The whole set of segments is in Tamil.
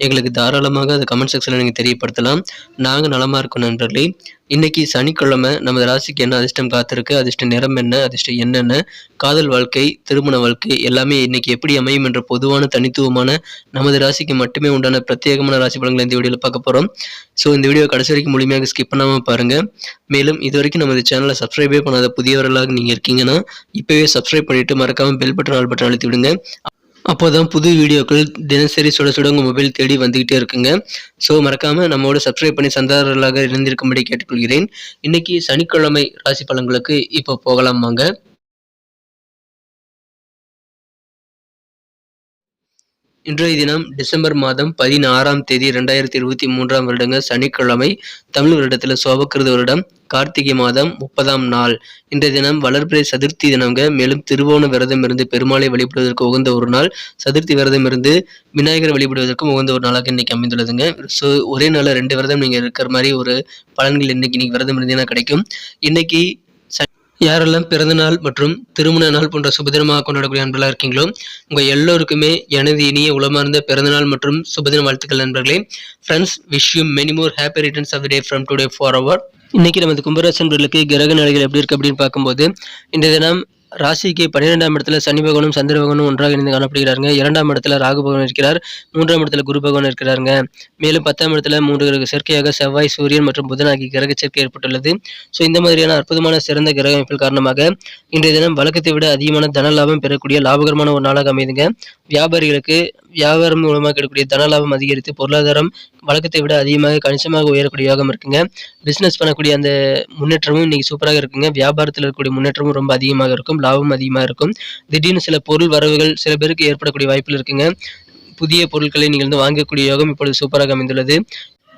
எங்களுக்கு தாராளமாக அதை கமெண்ட் செக்ஷனில் நீங்கள் தெரியப்படுத்தலாம். நாங்கள் நலமாக இருக்கோம் நண்பர்களே. இன்னைக்கு சனிக்கிழமை நமது ராசிக்கு என்ன அதிர்ஷ்டம் காத்திருக்கு? அதிர்ஷ்ட நிறம் என்ன? அதிர்ஷ்டம் என்னென்ன காதல் வாழ்க்கை திருமண வாழ்க்கை எல்லாமே இன்னைக்கு எப்படி அமையும் என்ற பொதுவான தனித்துவமான நமது ராசிக்கு மட்டுமே உண்டான பிரத்யேகமான ராசி பலன்களை இந்த வீடியோவில் பார்க்க போகிறோம் ஸோ இந்த வீடியோ கடைசி வரைக்கும் முழுமையாக ஸ்கிப் பண்ணாமல் பாருங்கள் மேலும் இது வரைக்கும் நமது சேனலை சப்ஸ்கிரைபே பண்ணாத புதியவர்களாக நீங்கள் இருக்கீங்கன்னா இப்போவே சப்ஸ்கிரைப் பண்ணிவிட்டு மறக்காமல் பெல் பட்டன் ஆல் பட்டன் அழுத்தி விடுங்க. அப்போ தான் புது வீடியோக்கள் தினசரி சுட சுட உங்கள் மொபைல் தேடி வந்துக்கிட்டே இருக்குங்க. ஸோ மறக்காமல் நம்மளோட சப்ஸ்கிரைப் பண்ணி சந்தாரர்களாக இணைந்திருக்கும்படி கேட்டுக்கொள்கிறேன். இன்றைக்கி சனிக்கிழமை ராசி பலன்களுக்கு இப்போ போகலாம் வாங்க. இன்றைய தினம் டிசம்பர் மாதம் பதினாறாம் தேதி ரெண்டாயிரத்தி இருபத்தி மூன்றாம் வருடங்க சனிக்கிழமை தமிழ் வருடத்தில் சோபக்கிருத வருடம் கார்த்திகை மாதம் முப்பதாம் நாள். இன்றைய தினம் வளர்பிறை சதுர்த்தி தினங்க மேலும் திருவோண விரதம் இருந்து பெருமாளை வழிபடுவதற்கு உகந்த ஒரு நாள். சதுர்த்தி விரதம் இருந்து விநாயகர் வழிபடுவதற்கும் உகந்த ஒரு நாளாக இன்னைக்கு அமைந்துள்ளதுங்க. ஸோ ஒரே நாளில் ரெண்டு விரதம் நீங்கள் இருக்கிற மாதிரி ஒரு பலன்கள் இன்னைக்கு இன்னைக்கு விரதம் இருந்தீங்கன்னா கிடைக்கும். இன்னைக்கு யாரெல்லாம் பிறந்தநாள் மற்றும் திருமண நாள் போன்ற சுபதினமாக கொண்டாடக்கூடிய நண்பர்களாக இருக்கீங்களோ உங்கள் எல்லோருக்குமே எனது இனிய உளமார்ந்த பிறந்தநாள் மற்றும் சுபதின வாழ்த்துக்கள் நண்பர்களே. Friends wish you many more happy returns of day from today for our இன்னைக்கு நமது கும்பராசன்பர்களுக்கு கிரக நிலைகள் எப்படி இருக்கு அப்படின்னு பார்க்கும்போது இந்த தினம் ராசிக்கு பன்னிரெண்டாம் இடத்துல சனி பகவானும் சந்திர பகவானும் ஒன்றாக இணைந்து காணப்படுகிறாருங்க. இரண்டாம் இடத்துல ராகு பகவான் இருக்கிறார். மூன்றாம் இடத்துல குரு பகவான் இருக்கிறாருங்க. மேலும் பத்தாம் இடத்துல மூன்று கிரக சேர்க்கையாக செவ்வாய் சூரியன் மற்றும் புதன் ஆகிய கிரக சேர்க்கை ஏற்பட்டுள்ளது. ஸோ இந்த மாதிரியான அற்புதமான சிறந்த கிரக அமைப்பில் காரணமாக இன்றைய தினம் வழக்கத்தை விட அதிகமான தன லாபம் பெறக்கூடிய லாபகரமான ஒரு நாளாக அமைதுங்க. வியாபாரிகளுக்கு வியாபாரம் மூலமாக கிடைக்கக்கூடிய தன லாபம் அதிகரித்து பொருளாதாரம் வழக்கத்தை விட அதிகமாக கணிசமாக உயரக்கூடிய யோகம் இருக்குங்க. பிஸ்னஸ் பண்ணக்கூடிய அந்த முன்னேற்றமும் இன்னைக்கு சூப்பராக இருக்குங்க. வியாபாரத்தில் இருக்கக்கூடிய முன்னேற்றமும் ரொம்ப அதிகமாக இருக்கும். லாபம் அதிகமாக இருக்கும். திடீர்னு சில பொருள் வரவுகள் சில பேருக்கு ஏற்படக்கூடிய வாய்ப்புகள் இருக்குங்க. புதிய பொருட்களை நீங்கள் வந்து வாங்கக்கூடிய யோகம் இப்பொழுது சூப்பராக அமைந்துள்ளது.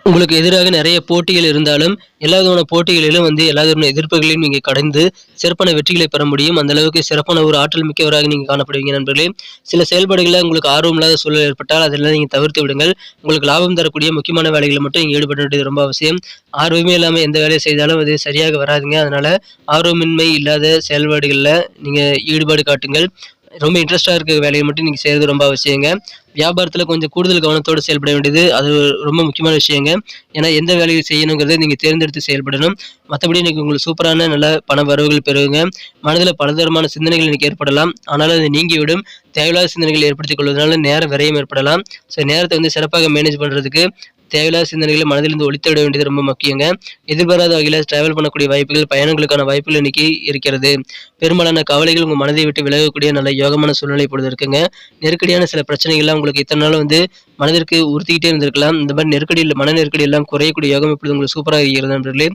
உங்களுக்கு எதிராக நிறைய போட்டிகள் இருந்தாலும் எல்லா விதமான போட்டிகளிலும் வந்து எல்லா விதமான எதிர்ப்புகளையும் நீங்கள் கடந்து சிறப்பான வெற்றிகளை பெற முடியும். அந்த அளவுக்கு சிறப்பான ஒரு ஆற்றல் மிக்கவராக நீங்கள் காணப்படுவீங்க நண்பர்களே. சில செயல்பாடுகளில் உங்களுக்கு ஆர்வம் இல்லாத சூழல் ஏற்பட்டால் அதெல்லாம் நீங்கள் தவிர்த்து விடுங்கள். உங்களுக்கு லாபம் தரக்கூடிய முக்கியமான வேலைகளை மட்டும் நீங்கள் ஈடுபட வேண்டியது ரொம்ப அவசியம். ஆர்வமே இல்லாமல் எந்த வேலையை செய்தாலும் அது சரியாக வராதுங்க. அதனால் ஆர்வமின்மை இல்லாத செயல்பாடுகளில் நீங்கள் ஈடுபாடு காட்டுங்கள். ரொம்ப இன்ட்ரெஸ்டாக இருக்க வேலையை மட்டும் நீங்கள் செய்கிறது ரொம்ப அவசியங்க. வியாபாரத்தில் கொஞ்சம் கூடுதல் கவனத்தோடு செயல்பட வேண்டியது. அது ரொம்ப முக்கியமான விஷயங்க. ஏன்னா எந்த வேலையை செய்யணுங்கிறத நீங்கள் தேர்ந்தெடுத்து செயல்படணும். மற்றபடி இன்றைக்கி உங்களுக்கு சூப்பரான நல்ல பண வரவுகள் பெறுவீங்க. மனதில் பலதரமான சிந்தனைகள் இன்றைக்கி ஏற்படலாம். ஆனாலும் அது நீங்கிவிடும். தேவையில்லாத சிந்தனைகள் ஏற்படுத்திக் கொள்வதனால நேர விரயம் ஏற்படலாம். ஸோ நேரத்தை வந்து சிறப்பாக மேனேஜ் பண்ணுறதுக்கு தேவையில்லாத சிந்தனைகளை மனதிலிருந்து ஒழித்துவிட வேண்டியது ரொம்ப முக்கியங்க. எதிர்பாராத வகையில் டிராவல் பண்ணக்கூடிய வாய்ப்புகள் பயணங்களுக்கான வாய்ப்புகள் இன்னைக்கு இருக்கிறது. பெரும்பாலான கவலைகள் உங்கள் மனதை விட்டு விலகக்கூடிய நல்ல யோகமான சூழ்நிலை இப்பொழுது இருக்குங்க. நெருக்கடியான சில பிரச்சனைகள்லாம் உங்களுக்கு இத்தனை நாள் வந்து மனதிற்கு உறுத்திக்கிட்டே இருந்திருக்கலாம். இந்த மாதிரி நெருக்கடியில் மன நெருக்கடி எல்லாம் குறையக்கூடிய யோகம் இப்படி உங்களுக்கு சூப்பராக இருக்கிறது நண்பர்களே.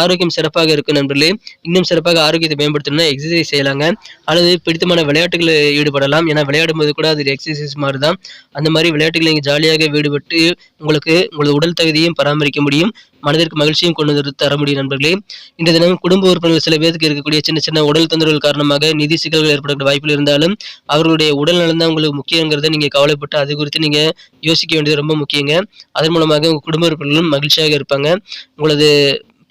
ஆரோக்கியம் சிறப்பாக இருக்கும் நண்பர்களே. இன்னும் சிறப்பாக ஆரோக்கியத்தை மேம்படுத்தணும்னா எக்ஸசைஸ் செய்யலாங்க. அல்லது பிடித்தமான விளையாட்டுகளில் ஈடுபடலாம். ஏன்னா விளையாடும் போது கூட அது எக்ஸசைஸ் மாதிரி தான் அந்த மாதிரி விளையாட்டுகளை நீங்கள் ஜாலியாக ஈடுபட்டு உங்களுக்கு உங்களது உடல் தகுதியையும் பராமரிக்க முடியும். மனதிற்கு மகிழ்ச்சியும் கொண்டு வந்து தர முடியும் நண்பர்களே. இந்த தினம் குடும்ப உறுப்பினர்கள் சில பேருக்கு இருக்கக்கூடிய சின்ன சின்ன உடல் தொந்தரவுகள் காரணமாக நிதி சிக்கல்கள் ஏற்படக்கூடிய வாய்ப்பில் இருந்தாலும் அவர்களுடைய உடல் நலம் தான் உங்களுக்கு முக்கியங்கிறத நீங்கள் கவலைப்பட்டு அது குறித்து நீங்கள் யோசிக்க வேண்டியது ரொம்ப முக்கியங்க. அதன் மூலமாக உங்கள் குடும்ப உறுப்பினர்களும் மகிழ்ச்சியாக இருப்பாங்க. உங்களது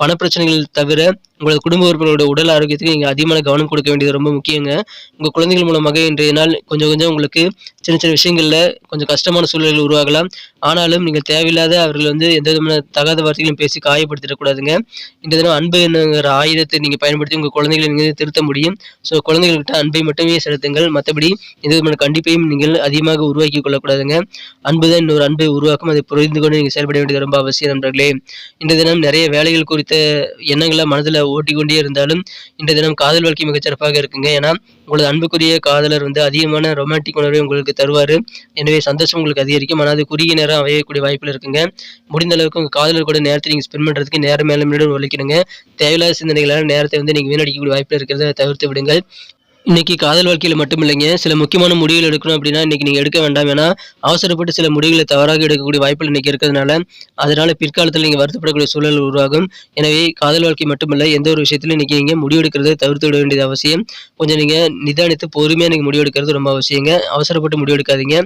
பண பிரச்சனைகள் தவிர உங்களது குடும்ப உறுப்பினரோட உடல் ஆரோக்கியத்துக்கு நீங்கள் அதிகமான கவனம் கொடுக்க வேண்டியது ரொம்ப முக்கியங்க. உங்கள் குழந்தைகள் மூலமாக இன்றைய நாள் கொஞ்சம் கொஞ்சம் உங்களுக்கு சின்ன சின்ன விஷயங்களில் கொஞ்சம் கஷ்டமான சூழ்நிலைகள் உருவாகலாம். ஆனாலும் நீங்கள் தேவையில்லாத அவர்கள் வந்து எந்த விதமான தகாத வார்த்தைகளும் பேசி காயப்படுத்திடக்கூடாதுங்க இந்த தினம் அன்பு என்னங்கிற ஆயுதத்தை நீங்கள் பயன்படுத்தி உங்கள் குழந்தைகளை நீங்கள் திருத்த முடியும். ஸோ குழந்தைகள்கிட்ட அன்பை மட்டுமே செலுத்துங்கள். மற்றபடி எந்த விதமான கண்டிப்பையும் நீங்கள் அதிகமாக உருவாக்கி கொள்ளக்கூடாதுங்க. அன்பு தான் இன்னொரு அன்பை உருவாக்கும். அதை புரிந்து கொண்டு நீங்கள் செயல்பட வேண்டியது ரொம்ப அவசியம் நண்பர்களே. இந்த தினம் நிறைய வேலைகள் குறித்த எண்ணங்களை மனதில் ஓட்டிக்கொண்டே இருந்தாலும் இந்த தினம் காதல் வாழ்க்கை மிகச்சிறப்பாக இருக்குங்க. ஏன்னா உங்களது அன்புக்குரிய காதலர் வந்து அதிகமான ரொமான்டிக் உணர்வை உங்களுக்கு தருவார். எனவே சந்தோஷம் உங்களுக்கு அதிகரிக்கும். ஆனால் அது குறுகிய நேரம் அமையக்கூடிய வாய்ப்பில் இருக்குங்க. முடிந்த அளவுக்கு உங்கள் காதலர் கூட நேரத்தை நீங்கள் ஸ்பெண்ட் பண்ணுறதுக்கு நேரம் மேலும் ஒழிக்கணுங்க. தேவையில்லாத சிந்தனைகளால் நேரத்தை வந்து நீங்கள் வீணடிக்கக்கூடிய வாய்ப்பில் இருக்கிறத தவிர்த்து விடுங்கள். இன்றைக்கி காதல் வாழ்க்கையில் மட்டும் இல்லைங்க சில முக்கியமான முடிவுகள் எடுக்கணும் அப்படின்னா இன்றைக்கி நீங்கள் எடுக்க வேண்டாம். ஏன்னா அவசரப்பட்டு சில முடிவுகளை தவறாக எடுக்கக்கூடிய வாய்ப்புகள் இன்றைக்கி இருக்கிறதுனால அதனால் பிற்காலத்தில் நீங்கள் வருத்தப்படக்கூடிய சூழல் உருவாகும். எனவே காதல் வாழ்க்கை மட்டுமில்லை எந்த ஒரு விஷயத்திலும் இன்றைக்கி நீங்கள் முடிவெடுக்கிறதை தவிர்த்து விட வேண்டியது அவசியம். கொஞ்சம் நீங்கள் நிதானித்து பொறுமையாக நீங்கள் முடிவெடுக்கிறது ரொம்ப அவசியங்க. அவசரப்பட்டு முடிவெடுக்காதீங்க.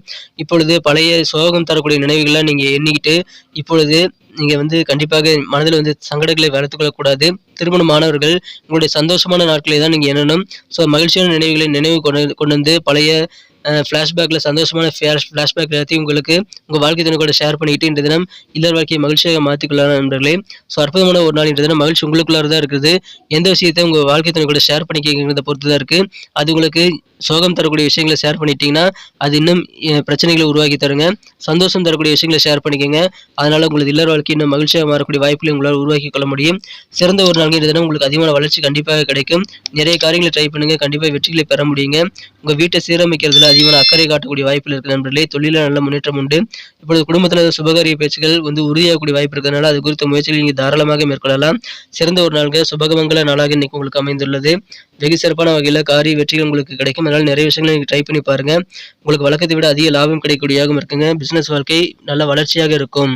இப்பொழுது பழைய சோகம் தரக்கூடிய நினைவுகள்லாம் நீங்கள் எண்ணிக்கிட்டு இப்பொழுது நீங்கள் வந்து கண்டிப்பாக மனதில் வந்து சங்கடங்களை வளர்த்து கொள்ளக்கூடாது திருமணமானவர்கள் உங்களுடைய சந்தோஷமான நாட்களை தான் நீங்கள் எண்ணணும். ஸோ மகிழ்ச்சியான நினைவுகளை நினைவு கொண்டு கொண்டு வந்து பழைய ஃப்ளாஷ்பேக்கில் சந்தோஷமான ஃப்ளாஷ் ஃப்ளாஷ்பேக் எல்லாத்தையும் உங்களுக்கு உங்கள் வாழ்க்கை தினம் கூட ஷேர் பண்ணிக்கிட்டு இந்த தினம் இல்லற வாழ்க்கையை மகிழ்ச்சியாக மாற்றிக்கொள்ளலாம் நண்பர்களே. ஸோ அற்புதமான ஒரு நாள் இன்றைய தினம். மகிழ்ச்சி உங்களுக்குள்ளார தான் இருக்குது. எந்த விஷயத்தை உங்கள் வாழ்க்கை தினம் கூட ஷேர் பண்ணிக்கிறத பொறுத்து தான் இருக்குது அது உங்களுக்கு சோகம் தரக்கூடிய விஷயங்களை ஷேர் பண்ணிட்டீங்கன்னா அது இன்னும் பிரச்சனைகளை உருவாக்கி தருங்க. சந்தோஷம் தரக்கூடிய விஷயங்களை ஷேர் பண்ணிக்கோங்க. அதனால் உங்களது இல்லற வாழ்க்கை இன்னும் மகிழ்ச்சியாக மாறக்கூடிய வாய்ப்புகளை உங்களால் உருவாக்கி கொள்ள முடியும். சிறந்த ஒரு நாள் இந்த தினம் உங்களுக்கு அதிகமான வளர்ச்சி கண்டிப்பாக கிடைக்கும். நிறைய காரியங்களை ட்ரை பண்ணுங்கள் கண்டிப்பாக வெற்றிகளை பெற முடியுங்க. உங்கள் வீட்டை சீரமைக்கிறதுல அதிகமான அக்கறை காட்டக்கூடிய வாய்ப்பில் இருக்கு நண்பர்களே தொழிலில் நல்ல முன்னேற்றம் உண்டு. இப்பொழுது குடும்பத்தில் சுபகாரிய பேச்சுகள் வந்து உறுதியாகக்கூடிய வாய்ப்பு இருக்கிறதுனால அது குறித்த முயற்சிகள் நீங்கள் தாராளமாக மேற்கொள்ளலாம். சிறந்த ஒரு நாள்க சுபகமங்கல நாளாக இன்னைக்கு உங்களுக்கு அமைந்துள்ளது. வெகு சிறப்பான வகையில் காரிய வெற்றிகள் உங்களுக்கு கிடைக்கும். அதனால் நிறைய விஷயங்களை நீங்கள் ட்ரை பண்ணி பாருங்க. உங்களுக்கு வழக்கத்தை விட அதிக லாபம் கிடைக்கக்கூடியதாகவும் இருக்குங்க. பிசினஸ் வாழ்க்கை நல்ல வளர்ச்சியாக இருக்கும்.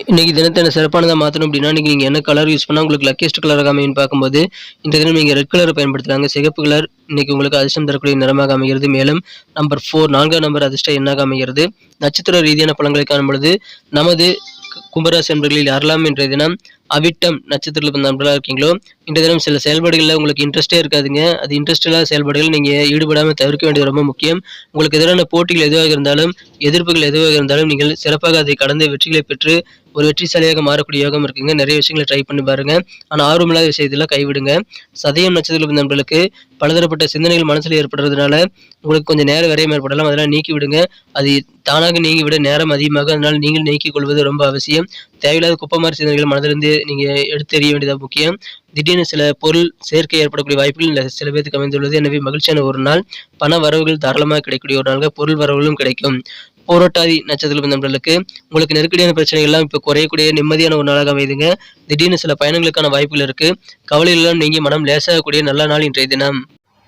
இன்றைக்கி தினத்தை என்ன சிறப்பானதாக மாற்றணும் அப்படின்னா நீங்கள் என்ன கலர் யூஸ் பண்ணால் உங்களுக்கு லக்கியஸ்ட் கலராக அமையும் பார்க்கும்போது இந்த தினம் நீங்கள் ரெட் கலரை பயன்படுத்துகிறாங்க சிகப்பு கலர் இன்னைக்கு உங்களுக்கு அதிர்ஷ்டம் தரக்கூடிய நிறமாக அமைகிறது. மேலும் நம்பர் ஃபோர் நான்காம் நம்பர் அதிர்ஷ்டம் எண்ணாக அமைகிறது. நட்சத்திர ரீதியான பழங்களை காணும் பொழுது நமது கும்பராசி என்பர்களில் யாரெல்லாம் இன்றைய தினம் அவிட்டம் நட்சத்திரத்தில் பிறந்த நண்பர்களாக இருக்கீங்களோ இந்த தினம் சில செயல்பாடுகளில் உங்களுக்கு இன்ட்ரெஸ்டே இருக்காதுங்க. அது இன்ட்ரெஸ்ட் இல்லாத செயல்பாடுகள் நீங்கள் ஈடுபடாமல் தவிர்க்க வேண்டியது ரொம்ப முக்கியம். உங்களுக்கு எதிரான போட்டிகள் எதுவாக இருந்தாலும் எதிர்ப்புகள் எதுவாக இருந்தாலும் நீங்கள் சிறப்பாக அதை கடந்து வெற்றிகளை பெற்று ஒரு வெற்றிசாலியாக மாறக்கூடிய யோகம் இருக்குங்க. நிறைய விஷயங்களை ட்ரை பண்ணி பாருங்க. ஆனால் ஆர்வமில்லாத விஷயத்தெல்லாம் கைவிடுங்க. சதயம் நட்சத்திரத்தில் பிறந்த நண்பர்களுக்கு பலதரப்பட்ட சிந்தனைகள் மனசில் ஏற்படுறதுனால உங்களுக்கு கொஞ்சம் நேரம் விரையும் ஏற்படலாம். அதெல்லாம் நீக்கி விடுங்க அது தானாக நீங்கி விட நேரம் அதிகமாக அதனால் நீங்கள் நீக்கிக் கொள்வது ரொம்ப அவசியம். தேவையில்லாத குப்பை மாதிரி சிந்தனைகள் மனதிலிருந்து நீங்கள் எடுத்தெறிய வேண்டியதாக முக்கியம். திடீர்னு சில பொருள் சேர்க்கை ஏற்படக்கூடிய வாய்ப்புகள் இல்லை. சில பேருக்கு அமைந்துள்ளது. எனவே மகிழ்ச்சியான ஒரு நாள். பண வரவுகள் தாராளமாக கிடைக்கக்கூடிய ஒரு நாளாக பொருள் வரவுகளும் கிடைக்கும். போராட்டாதி நட்சத்திரம் நண்பர்களுக்கு உங்களுக்கு நெருக்கடியான பிரச்சனைகள் எல்லாம் இப்போ குறையக்கூடிய நிம்மதியான ஒரு நாளாக அமைதுங்க. திடீர்னு சில பயணங்களுக்கான வாய்ப்புகள் இருக்கு. கவலையெல்லாம் நீங்கள் மனம் லேசாகக்கூடிய நல்ல நாள் இன்றைய தினம்.